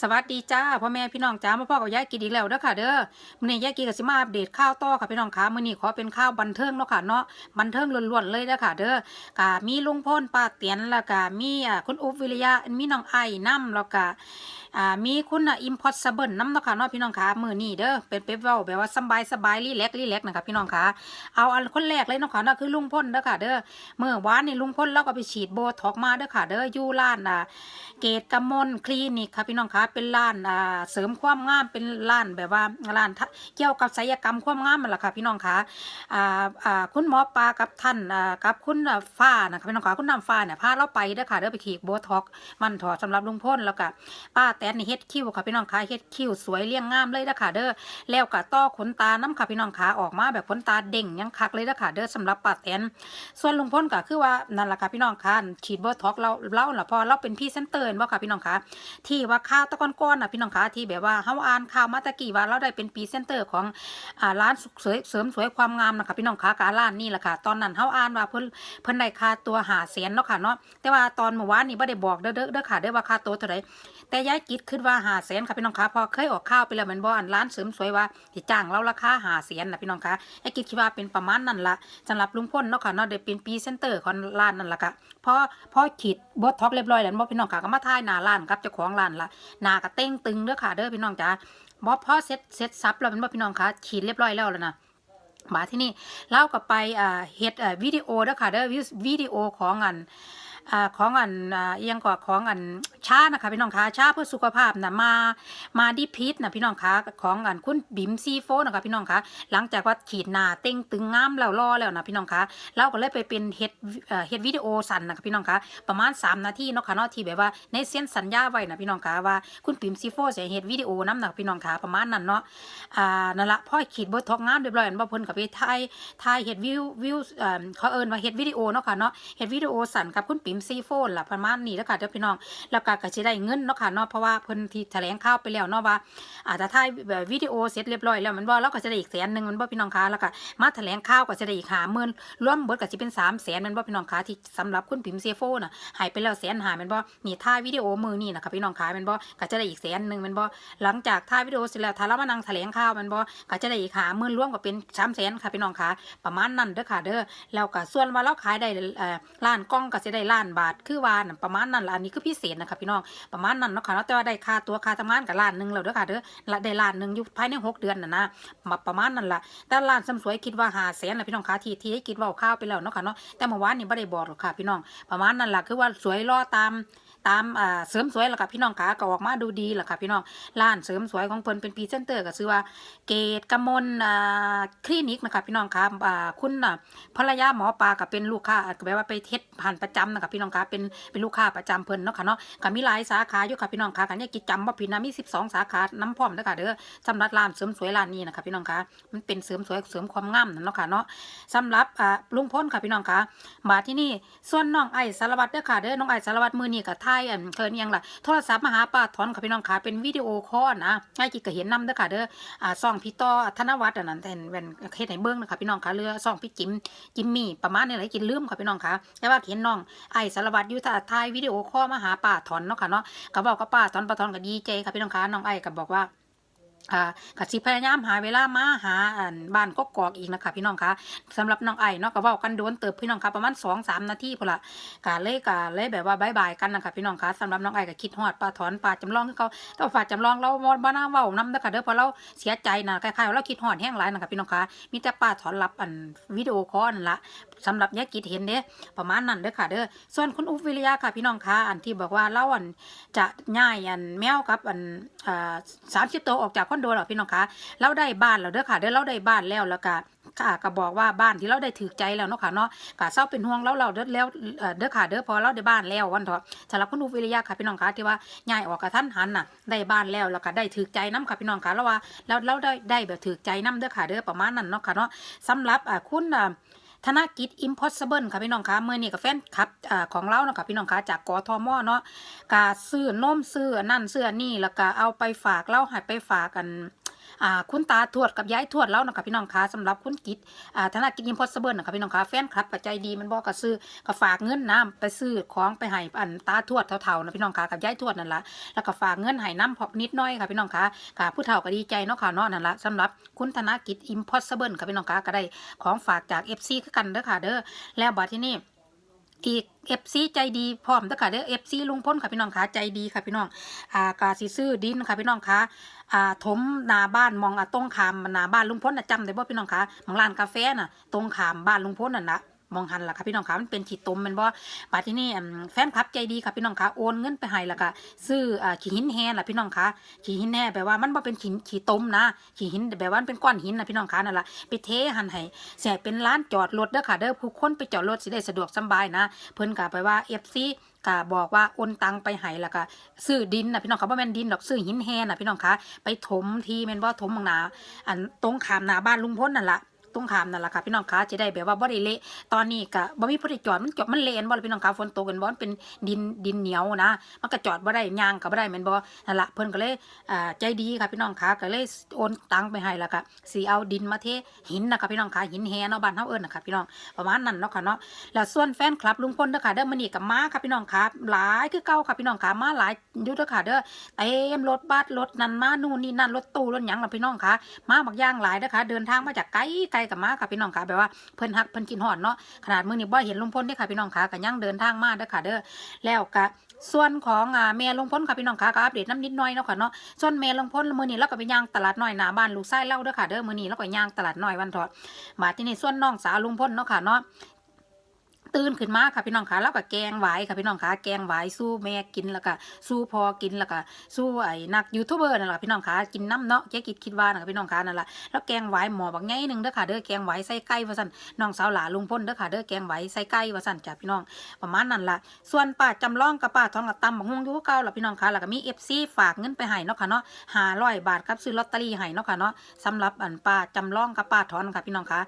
สวัสดีจ้าพ่อแม่พี่น้องจ้ามาพ่อกับยายกินอีกแล้วเด้อค่ะเด้อมื้อนี้ยายกินก็สิมาอัปเดตข่าวต่อค่ะพี่น้องค่ะมื้อนี้ขอเป็นข่าวบันเทิงเนาะค่ะเนาะบันเทิงล้วนๆเลยเด้อค่ะ เด้อก็มีลุงพลป้าเตียนแล้วก็มีอ่าคุณอุ๊บวิริยะมีน้องไอ้น้ำแล้วก็อ่ามีคุณอิมพอสเบิลน้ำเนาะค่ะเนาะพี่น้องค่ะมื้อนี้เด้อเป็นเป๊ปเว้าแบบว่าสบายสบายรีแลกรีแลกนะคะพี่น้องค่ะเอาอันคนแรกเลยเนาะค่ะเนาะคือลุงพลเด้อค่ะ เด้อเมื่อวานนี่ลุงพลเราก็ไปฉีดโบท็อกซ์มาเด้อค่ะ เด้ออยู่ร้านอ่าเกตกมลคลินิกค่ะพี่น้องคะเป็นร้านอ่าเสริมความงามเป็นร้านแบบว่าร้านเกี่ยวกับศัลยกรรมความงามนั่นแหละค่ะพี่น้องคะอ่าอ่าคุณหมอปลากับท่านอ่ากับคุณฟ้านะคะพี่น้องคะคุณน้ำฟ้าเนี่ยพาเราไปเด้อค่ะเด้อไปขีกโบท็อกมันถอดสำหรับลุงพ่นแล้วก็ป้าแตนนี่เฮ็ดคิ้วค่ะพี่น้องคะเฮ็ดคิ้วสวยเรียงงามเลยเด้อค่ะเด้อแล้วก็ต่อขนตาน้ำค่ะพี่น้องคะออกมาแบบขนตาเด่งยังคักเลยเด้อค่ะเด้อสำหรับป้าแตนส่วนลุงพ่นก็คือว่านั่นแหละค่ะพี่น้องคะฉีดโบท็อกเราเราล่ะพอเราเป็นพี่เซนเตอร์ว่าค่ะพี่น้องคะที่ว่าข่าตะก้อนก้อนน่ะพี่น้องคะที่แบบว่าเฮาอ่านข่าวมาตะกี้ว่าเราได้เป็นพรี่เซนเตอร์ของอ่าร้านเสริมเสริมสวยความงามนะคะพี่น้องคะการ้านนี่แหละค่ะ ตอนนั้นเฮาอ่านว่าเพิ่นเพิ่นได้ค่าตัวหาแสนเนาะค่ะเนาะแต่ว่าตอนเมื่อวานนี่บ่ได้บอกเด้อเด้อค่ะเด้ว่าค่าตัวเท่าไหร่แต่ยายกิดคิดว่าหาแสนค่ะพี่น้องคะพอเคยออกข่าวไปแล้วมันบ่อันร้านเสริมสวยว่าสิจ้างเราราคาหาแสนนะพี่น้องคะยายกิดคิดว่าเป็นประมาณนั้นละสำหรับลุงพลเนาะค่ะเนาะได้เป็นพรีเซนเตอร์ของร้านนั่นละค่ะพอพอขีดบดท็อกเรียบร้อยแล้วบ่พี่น้องค่ะก็มาท่ายหน้าร้านครับเจ้าของร้านละหน้าก็เต้งตึงเด้อค่ะเด้อพี่น้องจ้าบ่พอเซ็ตเซ็ตซับแล้วเป็นบ่พี่น้องค่ะขีดเรียบร้อยแล้วแล้วนะมาที่นี่เล่ากับไปอ่าเฮ็ดอ่าวิดีโอเด้อค่ะเด้อวิวิดีโอของอัน อของอันอ่าเอียงกว่าของอันชานะคะพี่น้องคะชาเพื่อสุขภาพนะมามาดิพิษนะพี่น้องคะของอันคุณบิมซีโฟนะคะพี่น้องคะหลังจากว่าขีดหน้าเต้งตึงงามแล้วรอแล้วนะพี่น้องคะเราก็เลยไปเป็นเฮ็ดเฮ็ดวิดีโอสั้นนะคะพี่น้องคะประมาณ 3 นาทีเนาะค่ะเนาะที่แบบว่าในเส้นสัญญาไว้นะพี่น้องคะว่าคุณปิ่มซีโฟจะเฮ็ดวิดีโอน้ำหนักพี่น้องคะประมาณนั้นเนาะอ่านั่นละพ่อขีดบททอกงามเรียบร้อยอันบ่เพิ่นก็ไปถ่ายถ่ายเฮ็ดวิววิวเอ่อเขาเอิ้นว่าเฮ็ดวิดีโอเนาะค่ะเนาะเฮ็ดวิดีโอสั้นกับคุณปิมซีโฟนล่ะประมาณนี้แล้วค่ะเด้อพี่น้องแล้วก็ก็สิได้เงินเนาะค่ะเนาะเพราะว่าเพิ่นที่แถลงข่าวไปแล้วเนาะว่าอาจจะถ่ายแบบวิดีโอเสร็จเรียบร้อยแล้วมันบ่เราก็จะได้อีกแสนหนึ่งมันบ่พี่น้องคะแล้วก็มาแถลงข่าวก็จะได้อีกหาหมื่นรวมเบิดก็สิเป็นสามแสนมันบ่พี่น้องคะที่สำหรับคุณพิมพ์เซโฟน่ะหายไปแล้วแสนหายมันบ่นี่ถ่ายวิดีโอมือนี่นะคะพี่น้องคะมันบ่ก็จะได้อีกแสนหนึ่งมันบ่หลังจากถ่ายวิดีโอเสร็จแล้วถ้าเรามานั่งแถลงข่าวมันบ่ก็จะได้อีกหาหมื่นรวมก็เป็นสามแสนค่ะพี่น้องคะประมาณนั้นเด้อค่ะเด้อแล้วก็ส่วนว่าเราขายได้ล้านกล้องก็สิได้ล้านบาทคือว่านั่นประมาณนั้นละอันนี้คือพิเศษนะคะพี่น้องประมาณนั้นเนาะค่ะเนาะแต่ว่าได้ค่าตัวค่าทำงานกับล้านหนึ่งแล้วเด้อค่ะเด้อละได้ล้านหนึ่งอยู่ภายในหกเดือนน่ะนะมาประมาณนั้นละแต่ล้านสำสวยคิดว่าหาแสนละพี่น้องคะที่ที่ให้คิดว่าเอาข้าวไปแล้วเนาะค่ะเนาะแต่เมื่อวานนี่ไม่ได้บอกหรอกค่ะพี่น้องประมาณนั้นละคือว่าสวยรอตาม ตามอ่าเสริมสวยล่ะค่ะพี่น้องคะก็ออกมาดูดีล่ะค่ะพี่น้องร้านเสริมสวยของเพิ่นเป็นพรีเซนเตอร์ก็ชื่อว่าเกตกมลอ่าคลินิกนะคะพี่น้องคะอ่าคุณน่ะภรรยาหมอปลาก็เป็นลูกค้าก็แปลว่าไปเทศผ่านประจำนะคะพี่น้องคะเป็นเป็นลูกค้าประจำเพิ่นเนาะค่ะเนาะก็มีหลายสาขาอยู่ค่ะพี่น้องคะกันเนี่ยกิจจำว่าพี่นะมี 12 สาขาน้ำพร้อมเด้อค่ะเด้อสำหรับร้านเสริมสวยร้านนี้นะคะพี่น้องคะมันเป็นเสริมสวยเสริมความงามนั่นเนาะค่ะเนาะสำหรับอ่าลุงพ้นค่ะพี่น้องคะมาที่นี่ส่วนน้องไอ้สารวัตรเด้อค่ะเด้อน้องไอ้สารวัตรมือนี่กับไทยอันเคินยังล่ะโทรศัพท์มาหาป้าถอนค่ะพี่น้องคะเป็นวิดีโอคอลนะไอ้กิจก็เห็นนำเด้อค่ะเด้ออ่าซ่องพี่ต่อธนวัฒน์อันนั้นแทนเวนเฮ็ดให้เบิ่งนะคะพี่น้องคะเรือซ่องพี่จิมจิมมี่ประมาณนี้แหละกินลืมค่ะพี่น้องคะแต่ว่าเห็นน้องไอ้สารวัตรอยู่ท่าไทยวิดีโอคอลมาหาป้าถอนเนาะค่ะเนาะก็บอกกับป้าถอนป้าถอนก็ดีใจค่ะพี่น้องคะน้องไอ้ก็บอกว่า อ่าก็สิพยายามหาเวลามาหาอันบ้านกกอกอีกนะคะพี่น้องคะสำหรับน้องไอ้เนาะก็เว้ากันโดนเติบพี่น้องคะประมาณ2องสามนาทีพุ่นละก็เลยก็เลยแบบว่าบายบายกันนะคะพี่น้องคะสำหรับน้องไอ้ก็คิดฮอดป้าถอนป้าจำลองคือเขาแต่ว่าป้าจำลองเราบ่บ่น่าเว้านำเด้อค่ะเด้อเพราะเราเสียใจนะคล้ายๆเราคิดฮอดแห้งหลายนะคะพี่น้องคะมีแต่ป้าถอนรับอันวิดีโอคอนละ สำหรับยายกิจเห็นเด้ประมาณนั้นเด้อค่ะเด้อส่วนคุณอุ๊บวิริยะค่ะพี่น้องคะอันที่บอกว่าเล่าอันจะย้ายอันแมวกับอันอ่าสามสิบตัวออกจากคอนโดแล้วพี่น้องคะเราได้บ้านแล้วเด้อค่ะเด้อเราได้บ้านแล้วแล้วก็ค่ะก็บอกว่าบ้านที่เราได้ถือใจแล้วเนาะค่ะเนาะก็เศร้าเป็นห่วงเราเราเด้อแล้วเด้อค่ะเด้อพอเราได้บ้านแล้ววันเถอะสำหรับคุณอุวิริยะค่ะพี่น้องคะที่ว่าย้ายออกกับท่านหันน่ะได้บ้านแล้วแล้วก็ได้ถือใจน้ำค่ะพี่น้องคะแล้วว่าแล้วเราได้ได้แบบถือใจน้ำเด้อค่ะเด้อประมาณนั้นเนาะค่ะเนาะสำหรับคุณอ่า ธนกิจ impossible ค่ะพี่น้องคะเมื่อนี้กับแฟนคลับของเราเนาะค่ะพี่น้องคะจากกอทมเนาะกาซื้อนมซื้อนั่นเสื้อนนี่แล้วก็เอาไปฝากเล่าให้ไปฝากกัน อ่าคุณตาทวดกับยายทวดแล้วนะคะพี่น้องคะสำหรับคุณกิจอ่าธนากิจอิมพอสเบิลนะคะพี่น้องคะแฟนคลับก็ใจดีมันบอกก็ซื้อก็ฝากเงินน้ำไปซื้อของไปให้อันตาทวดเท่าๆนะพี่น้องคะกับยายทวดนั่นละแล้วก็ฝากเงินให้น้ำพอนิดน้อยค่ะพี่น้องคะกับผู้เฒ่าก็ดีใจเนาะค่ะเนาะนั่นละสำหรับคุณธนากิจอิมพอสเบิลค่ะพี่น้องคะก็ได้ของฝากจาก FC คือกันเด้อค่ะเด้อแล้วบัดที่นี่ อีกเอฟซีใจดีพร้อมเด้อค่ะเด้อเอฟซีลุงพ้นค่ะพี่น้องคะใจดีค่ะพี่น้องอ่ากาซีซื้อดินค่ะพี่น้องคะอ่าถมนาบ้านมองอะตรงขามนาบ้านลุงพ้นนะจำได้บ่พี่น้องคะมองร้านกาแฟน่ะตรงขามบ้านลุงพ้นน่ะนะ มองหันล่ะค่ะพี่น้องคะมันเป็นขีดตมมันบ่บัดที่นี่แฟนคลับใจดีค่ะพี่น้องคะโอนเงินไปให้แล้วก็ซื้อขีหินแห่ล่ะพี่น้องคะขีหินแห่แปลว่ามันบ่เป็นขี้ขี้ตมนะขีหินแปลว่ามันเป็นก้อนหินนะพี่น้องคะนั่นล่ะไปเทหันให้แสเป็นร้านจอดรถเด้อค่ะเด้อผู้คนไปจอดรถสิได้สะดวกสบายนะ เพิ่นก็ไปว่า FC ก็บอกว่าโอนตังไปให้แล้วก็ซื้อดินนะพี่น้องคะบ่แม่นดินดอกซื้อหินแฮน่ะพี่น้องคะไปถมที่แม่นบ่ถมบังหนาอันตรงขามหน้าบ้านลุงพ้นนั่นล่ะ ตรงขามนั่นแหละค่ะพี่น้องคะจะได้แบบว่าบ่ได้เละตอนนี้ก็บ่มีผู้ใดจอดมันจอดมันเละแม่นบ่ล่ะพี่น้องคะฝนตกกันบ่มันเป็นดินดินเหนียวนะ มันก็จอดบ่ได้ยางก็บ่ได้แม่นบ่นั่นล่ะเพิ่นก็เลยอ่าใจดีค่ะพี่น้องคะก็เลยโอนตังไปให้แล้วก็สิเอาดินมาเทหินนะคะพี่น้องคะหินแฮเนาะบ้านเฮาเอิ้นนะคะพี่น้องประมาณนั้นเนาะค่ะเนาะแล้วส่วนแฟนคลับลุงพลเด้อค่ะเด้อมื้อนี้ก็มาค่ะพี่น้องคะหลายคือเก่าค่ะพี่น้องคะมาหลายอยู่เด้อค่ะเด้อเต็มรถบัสรถนั่นมานู่นนี่นั่นรถตู้รถหยังล่ะพี่น้องคะมาบักอย่างหลายเด้อค่ะเดินทางมาจากไกลไกลกับมาค่ะพี่น้องค่ะแบบว่าเพิ่นฮักเพิ่นกินหอดเนาะขนาดมื้อนี้บ่เห็นลุงพลเด้ค่ะพี่น้องค่ะก็ยังเดินทางมาเด้อค่ะเด้อแล้วก็ส่วนของแม่ลุงพลค่ะพี่น้องค่ะก็อัปเดตน้ำนิดหน่อยเนาะค่ะเนาะส่วนแม่ลงพ้นมื้อนี้เราก็ไปย่างตลาดน้อยหน้าบ้านลูกชายเล่าเด้อค่ะเด้อมื้อนี้เราก็ย่างตลาดน้อยวันเถอดมาที่นี่ส่วนน้องสาวลุงพ้นเนาะค่ะเนาะ ตื่นขึ้นมาค่ะพี่น้องคะแล้วก็แกงไหวายค่ะพี่น้องคะแกงไหวายสู้แม่กินแล้วก็สู้พอกินแล้วก็สู้ไอ้นักยูทูบเบอร์นั่นแหละพี่น้องคะกินน้ำเนาะแกกิดคิดว่านะพี่น้องคะนั่นแหละแล้วแกงไหวายหมอบักไงหนึ่งเด้อค่ะเด้อแกงไหวายใส่ไก่ว่าสั่นน้องสาวหลาลุงพ้นเด้อค่ะเด้อแกงไหวายใส่ไก่ว่าสั่นจ้ะพี่น้องประมาณนั้นละส่วนป้าจำลองกับป้าทองกับตำบักฮวงอยู่คือเก่าล่ะพี่น้องคะแล้วก็มีเอฟซีฝากเงินไปให้เนาะค่ะเนาะห้าร้อยบาทครับซื้อลอตเตอรี่ให้เนาะค่ะเนาะสำหรับอันป้าจำลองกับป้าถอนค่ะพี่น้องคะ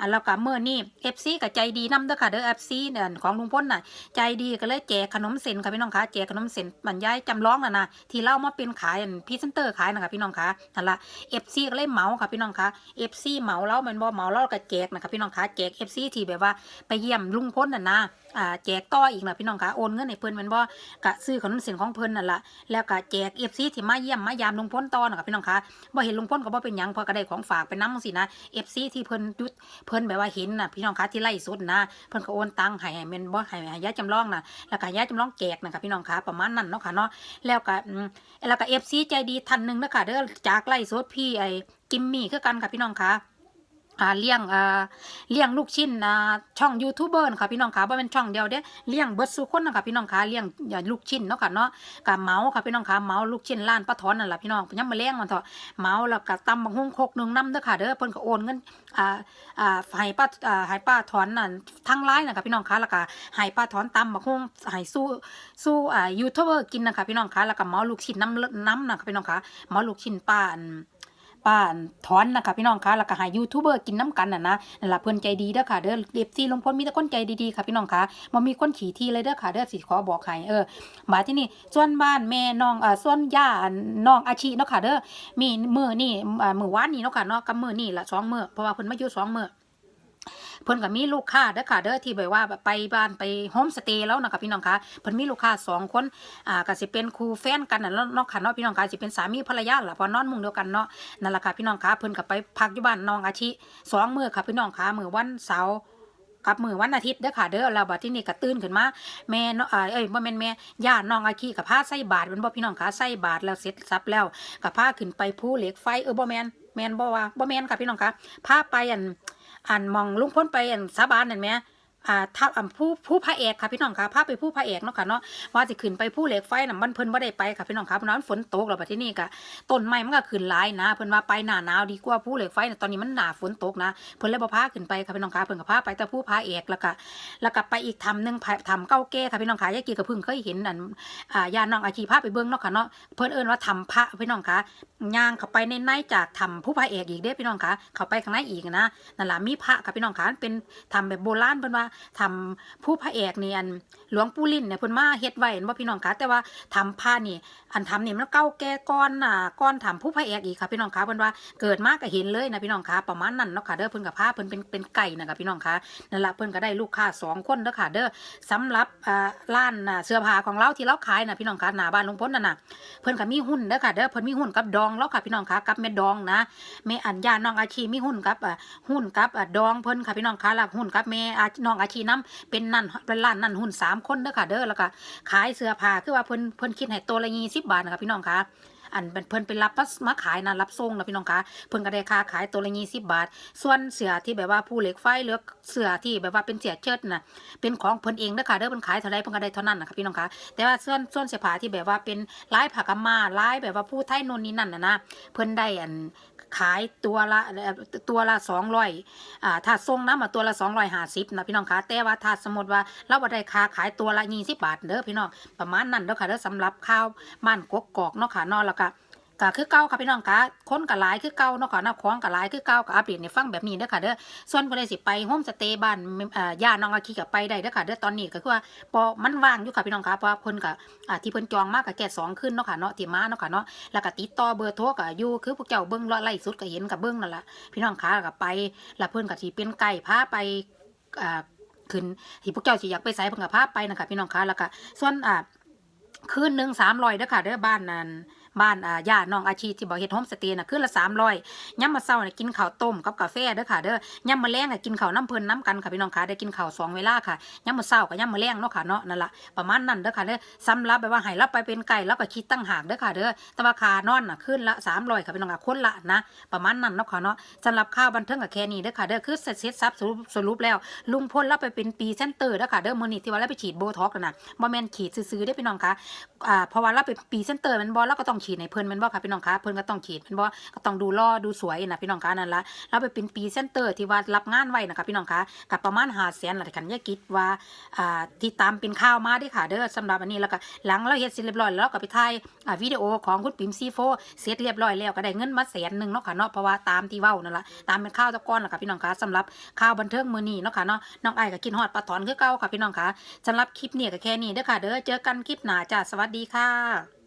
อันแล้วก็เมื่อนี้เอฟซีก็ใจดีนํเด้อค่ะเด้อเอฟซีเนี่ยของลุงพ้นน่ะ ใจดีก็เลยแจกขนมเส้นค่ะพี่น้องคะแจกขนมเส้นบรรยายจำลองน่ะนะที่เล่ามาเป็นขายพีเซนเตอร์ขายนะคะพี่น้องคะนั่นละเอฟซีก็เลยเหมาค่ะพี่น้องคะเอฟซีเหมาแล้วแมันบ่เหมาแล้วก็แจกนะคะพี่น้องคะแจกเอฟซีที่แบบว่าไปเยี่ยมลุงพ้นน่ะนะอ่าแจกต่ออีกนะพี่น้องคะโอนเงินให้เพิ่นแมันบ่กะซื้อขนมเส้นของเพิ่นนั่นล่ะแล้วก็แจก FC ที่มาเยี่ยมมายามลุงพ้นต่อนะคะพี่น้องคะบ่เห็นลุงพ้นก็บ่เป็นหยังเพอก็ได้ของฝากไปนำจังซี่นะ FC ที่เพิ่นยุดเพิ่นแบบว่าเห็นน่ะพี่น้องคะที่ไล่สดนะเพิ่นก็โอนตงค์ให้ให้ม่นบ่ให้ให้ยายจำลองน่ะแล้วก็ยายจำลองแจกนะคะพี่น้องคะประมาณนั้นเนาะค่ะเนาะแล้วก็อืมแล้วก็ FC ใจดีท่านหนึ่งนะค่ะเด้อจากไล่สดพี่ไอ้กิมมี่คือกันค่ะพี่น้องคะอ่า เลี้ยงเลี้ยงลูกชิ้นช่องยูทูบเบอร์ค่ะพี่น้องค่ะว่าเป็นช่องเดียวเด้เลี้ยงเบิดสุคนนะคะพี่น้องค่ะเลี้ยงอย่าลูกชิ้นเนาะค่ะเนาะกับเมาส์ค่ะพี่น้องค่ะเมาส์ลูกชิ้นร้านป้าถอนนั่นแหละพี่น้องยังมาเลี้ยงมันเถอะเมาส์แล้วก็ตำบักหุ่งโคกหนึ่งน้ำเด้อค่ะเด้อเพิ่นก็โอนเงินอ่าอ่าให้ป้าอ่าให้ป้าถอนน่ะทั้งไลน์นะคะพี่น้องค่ะแล้วก็ให้ป้าถอนตำบักหุ่งให้สู้สู้อ่ายูทูบเบอร์กินนะคะพี่น้องค่ะแล้วก็เมาลูกชิ้นน้ำน้ำนะคะพี่น้องค่ะเมาลูกชิ้นป้าอัน ป้าถอนนะคะพี่น้องคะแล้วก็หายูทูบเบอร์กินน้ำกันน่ะนะนั่นละเพื่อนใจดีเด้อค่ะเด้อเอฟซีลงพลมีแต่คนใจดีๆค่ะพี่น้องคะบ่มีคนขี่ที่เลยเด้อค่ะเด้อสิขอบอกให้เออมาที่นี่ส่วนบ้านแม่น้องเอ่อส่วนย่าน้องอาชีเนาะค่ะเด้อมีมื้อนี่อ่ามื้อวานนี้เนาะค่ะเนาะกับมื้อนี่ละสองมื้อเพราะว่าเพิ่นมาอยู่สองมื้อ เพิ่นก็มีลูกค้าเด้อค่ะเด้อที่แบบว่าไปบ้านไปโฮมสเตย์แล้วนะคะพี่น้องคะเพิ่นมีลูกค้าสองคนอ่าก็สิเป็นคู่แฟนกันน่ะเนาะเนาะค่ะเนาะพี่น้องคะสิเป็นสามีภรรยาล่ะพอนอนมุงเดียวกันเนาะนั่นแหละค่ะพี่น้องคะเพิ่นก็ไปพักอยู่บ้านน้องอาชิสองมื้อค่ะพี่น้องคะมื้อวันเสาร์กับมือวันอาทิตย์เด้อค่ะเด้อแล้วบัดที่นี่ก็ตื่นขึ้นมาแม่เนาะเอ้ยบ่แม่นแม่ย่าน้องอาชีก็พาใส่บาตรเป็นบ่พี่น้องคะใส่บาตรแล้วเสร็จสับแล้วก็พาขึ้นไปภูเหล็กไฟเออบ่แม่นแม่นบ่ว่าบ่แม่นค่ะพี่น้องคะพาไปอัน อ่านมองลุงพ้นไปอันสาบานนั่นไหม อ่าทับอ่าผู้ผู้พระเอกค่ะพี่น้องค่ะพาไปผู้พระเอกเนาะค่ะเนาะว่าสิขึ้นไปผู้เหล็กไฟน่ะมันเพิ่นบ่ได้ไปค่ะพี่น้องค่ะเพราะนั้นฝนตกแล้วบัดที่นี่ก็ต้นไม้มันก็ขึ้นหลายนะเพิ่นว่าไปหน้าหนาวดีกว่าผู้เหล็กไฟน่ะตอนนี้มันหนาฝนตกนะเพิ่นเลยบ่พาขึ้นไปค่ะพี่น้องค่ะเพิ่นก็พาไปแต่ผู้พระเอกแล้วก็แล้วก็ไปอีกถ้ำหนึงถ้ำเก้าแก่ค่ะพี่น้องค่ะยายกีก็เพิ่งเคยเห็นนั่นอ่าญาน้องอาชีพาไปเบิ่งเนาะค่ะเนาะเพิ่นเอิ้นว่าถ้ำพระพี่น้องค่ะย่างเข้าไปในในจากถ้ำผู้พระเอกอีกเด้พี่น้องค่ะเข้าไปข้างในอีกนะนั่นล่ะมีพระค่ะพี่น้องค่ะเป็นทำแบบโบราณเพิ่นว่าทำผู้พระเอกนี่อันหลวงปู่ลิ้นเนี่ยเพิ่นมาเฮ็ดไว้เห็นบ่พี่น้องคะแต่ว่าทำผ้านี่ อันทำนี่มันเก่าแก่ก่อนน่ะก่อนทำผู้พระเอกอีกค่ะพี่น้องคะเพิ่นว่าเกิดมาก็เห็นเลยนะพี่น้องคะประมาณนั้นเนาะค่ะเด้อเพิ่นกับผ้าเพิ่นเป็นเป็นไก่นะคะพี่น้องคะนั่นละเพิ่นก็ได้ลูกค้าสองคนเด้อค่ะเด้อสำหรับอ่าร้านน่ะเสื้อผ้าของเราที่เราขายน่ะพี่น้องคะหน้าบ้านลุงพลนั่นน่ะเพิ่นก็มีหุ้นเด้อค่ะเด้อเพิ่นมีหุ้นกับดองแล้วค่ะพี่น้องคะกับแม่ดองนะแม่อัญญาน้องอาชีมีหุ้นกับอ่าหุ้นกับอ่าดองเพิ่นค่ะพี่น้องคะแล้วหุ้นกับแม่อาน้องอาชีนํเป็นนั่นเป็นร้านนั่นหุ้นสามคนเด้อค่ะเด้อแล้วก็ขายเสื้อผ้าคือว่าเพิ่นเพิ่นคิดให้ตัวละยีสิบบาทนะคะพี่น้องคะ อันเป็นเพิ่นไปรับมาขายนะรับส่งนะพี่น้องคะเพิ่นก็ได้ค่าขายตัวละยี่สิบบาท ส่วนเสือที่แบบว่าผู้เหล็กไฟหรือเสือที่แบบว่าเป็นเสียเชิดนะเป็นของเพิ่นเองเด้อค่ะเด้อเพิ่นขายเท่าไรเพิ่นก็ได้เท่านั้นนะคะพี่น้องคะแต่ว่าส่วนส่วนเสื้อผ้าที่แบบว่าเป็นลายผักกำมาลายแบบว่าผู้ไทยโนนนี่นั่นนะนะเพิ่นได้อันขายตัวละตัวละสองร้อยอ่าถ้าส่งน้ำมาตัวละสองร้อยห้าสิบนะพี่น้องคะแต่ว่าถ้าสมมติว่าเราบ่ได้ค่าขายตัวละยี่สิบบาทเด้อพี่น้องประมาณนั้นเด้อค่ะเด้อสำหรับข้าวบ้านกกอกเนาะค่ะนอกแล้ว ก็คือเก่าค่ะพี่น้องคะคนก็หลายคือเก่าเนาะค่ะนับของก็หลายคือเก่าก็อัปเดตในฟังแบบนี้เด้อค่ะเด้อส่วนผู้ใดสิไปโฮมสเตย์บ้านอ่อย่าน้องอาคีก็ไปได้เด้อค่ะเด้อตอนนี้ก็คือว่าพอมันว่างอยู่ค่ะพี่น้องคะเพราะว่าเพิ่นก็อ่าที่เพิ่นจองมากก็แก่สองขึ้นเนาะค่ะเนาะที่มาเนาะค่ะเนาะแล้วก็ติดต่อเบอร์โทรก็อยู่คือพวกเจ้าเบิ่งไล่สุดก็เห็นก็เบิ่งนั่นแหละพี่น้องคะก็ไปแล้วเพิ่นก็สิเป็นไก่พาไปอ่าขึ้นที่พวกเจ้าสิอยากไปไสเพิ่นก็พาไปนะคะพี่น้องคะแล้วก็ส่วนอ่าคืนหนึ่งสามร้อยเด้อค่ะเด้อบ้านนั้น บ้านอ่าย่าน้องอาชีที่บอกเฮ็ดโฮมสเตย์น่ะคืนละสามร้อยย่ำมาเช้าน่ะกินข้าวต้มกับกาแฟเด้อค่ะเด้อย่ำมาแรงน่ะกินข้าวน้ำเพลินน้ำกันค่ะพี่น้องค่ะได้กินข้าวสองเวลาค่ะย่ำมาเช้ากับย่ำมาแรงเนาะค่ะเนาะนั่นละประมาณนั้นเด้อค่ะเด้อสำหรับแบบว่าให้เราไปเป็นไก่แล้วก็คิดตั้งหากเด้อค่ะเด้อแต่ว่าคานอนน่ะคืนละสามร้อยค่ะพี่น้องค่ะคนละนะ ประมาณนั้นเนาะค่ะเนาะสำหรับข้าวบันเทิงกับแค่นี้เด้อค่ะเด้อคือเสร็จเสร็จซับสรุปสรุปแล้ว ลุงพลเราไปเป็นปีเซนเตอร์เด้อค่ะเด้อมื้อนี้ที่ว่าเราไปฉีดโบท็อกซ์น่ะบ่แม่นฉีดซื่อๆเด้อพี่น้องค่ะอ่าเพราะว่าเราเป็นปีเซนเตอร์มันบอเราก็ต้องฉีดในเพิ่นมันบอค่ะพี่น้องคะเพิ่นก็ต้องฉีดมันบอก็ต้องดูล่อดูสวยนะพี่น้องคะนั่นละเราไปเป็นปีเซนเตอร์ที่ว่ารับงานไว้นะคะพี่น้องคะกับประมาณหาแสนหละคันยาคิดว่าอ่าที่ตามเป็นข้าวมาด้อค่ะ เด้อสำหรับอันนี้แล้วก็หลังเราเฮ็ดเสร็จเรียบร้อยแล้วก็ไปถ่ายอ่าวิดีโอของคุณปิ่มซีโฟเสร็จเรียบร้อยแล้วก็ได้เงินมาแสนหนึ่งเนาะค่ะเนาะเพราะว่าตามที่เว้านั่นละตามเป็นข้าวตะก้อนล่ะค่ะพี่น้องคะสำหรับข้าวบันเทิงมื้อนี้เนาะค่ะเนาะน้องไอ้ก็กินฮอดปลาถอนคือเก่าค่ะพี่น้องคะสำหรับคลิปนี้ก็แค่นี้เด้อค่ะ เด้อเจอกันคลิปหน้าจ้าสวัสดีค่ะ